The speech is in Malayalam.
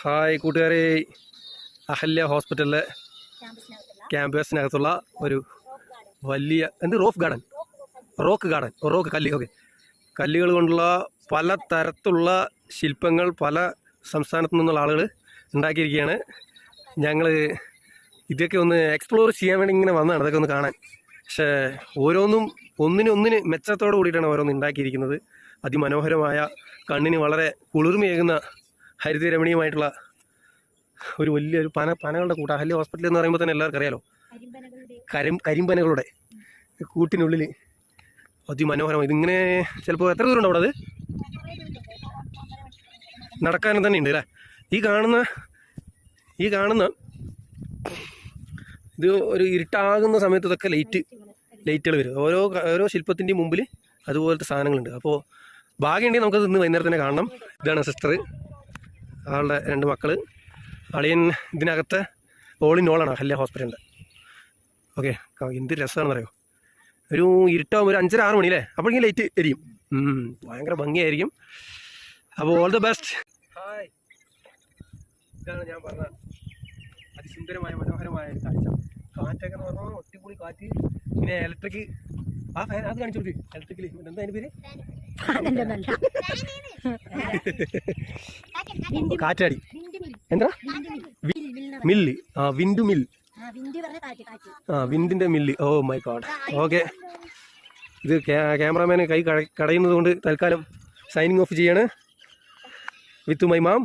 ഹായ് കൂട്ടുകാരെ. അഹല്യ ഹോസ്പിറ്റലിലെ ക്യാമ്പസിനകത്തുള്ള ഒരു വലിയ എന്ത് roof garden? Rock garden rock കല്ല് ഓക്കെ. കല്ലുകൾ കൊണ്ടുള്ള പല തരത്തിലുള്ള ശില്പങ്ങൾ പല സംസ്ഥാനത്തു നിന്നുള്ള ആളുകൾ ഉണ്ടാക്കിയിരിക്കുകയാണ്. ഞങ്ങൾ ഇതൊക്കെ ഒന്ന് എക്സ്പ്ലോർ ചെയ്യാൻ വേണ്ടി ഇങ്ങനെ വന്നതാണ്. അതൊക്കെ ഒന്ന് കാണാൻ. പക്ഷേ ഓരോന്നും ഒന്നിനൊന്നിന് മെച്ചത്തോടു കൂടിയിട്ടാണ് ഓരോന്ന് ഉണ്ടാക്കിയിരിക്കുന്നത്. അതിമനോഹരമായ കണ്ണിന് വളരെ കുളിർമയേകുന്ന ഹരിതരമണീയമായിട്ടുള്ള ഒരു വലിയൊരു പന പനകളുടെ കൂട്ടം അഹല്യ ഹോസ്പിറ്റൽ എന്ന് പറയുമ്പോൾ തന്നെ എല്ലാവർക്കും അറിയാലോ. കരിം കരിമ്പനകളുടെ കൂട്ടിനുള്ളിൽ അതിമനോഹരം. ഇതിങ്ങനെ ചിലപ്പോൾ എത്ര ദൂരം അവിടെ അത്? നടക്കാനും തന്നെ ഉണ്ട് അല്ലേ? ഈ കാണുന്ന ഈ കാണുന്ന ഇത് ഒരു ഇരുട്ടാകുന്ന സമയത്ത് ഇതൊക്കെ ലൈറ്റ് ലൈറ്റുകൾ വരും. ഓരോ ഓരോ ശില്പത്തിന്റെയും മുമ്പിൽ അതുപോലത്തെ സാധനങ്ങളുണ്ട്. അപ്പോൾ ഭാഗ്യമുണ്ടെങ്കിൽ നമുക്കത് ഇന്ന് വൈകുന്നേരം തന്നെ കാണണം. ഇതാണ് സിസ്റ്റർ. ആളുടെ രണ്ട് മക്കൾ അളിയൻ ഇതിനകത്ത് ഓൾ ഇൻ ഓളാണ് ഹല്ല ഹോസ്പിറ്റലിന്റെ. ഓക്കെ എന്ത് രസമാണെന്നറിയോ? ഒരു ഇരുട്ടാവും ഒരു അഞ്ചര ആറ് മണി അല്ലേ അപ്പോഴേക്കും ലൈറ്റ് എരിയും. ഭയങ്കര ഭംഗിയായിരിക്കും. അപ്പോൾ ഓൾ ദ ബെസ്റ്റ് ഹായ് ഇതാണ് ഞാൻ പറഞ്ഞ അതിസുന്ദരമായ മനോഹരമായ ഒരു കാഴ്ച. കാറ്റൊക്കെ എന്ന് പറഞ്ഞാൽ ഒട്ടിപ്പൊളി കാറ്റ്. പിന്നെ ഇലക്ട്രിക് ആ ഫാൻ അത് കാണിച്ചു കൊടുക്ക്. ഇലക്ട്രിക്കൽ എന്താ അതിന് പേര്? കാറ്റാടി. എന്താ? മില്ല്. ആ വിൻഡ് മിൽ ആ വിൻഡിന്റെ mill. Oh my god. Okay. ഇത് ക്യാമറാമാന് കൈ കട- കടയുന്നത് കൊണ്ട് തൽക്കാലം സൈനിങ് ഓഫ് ചെയ്യാണ്. With my ma'am.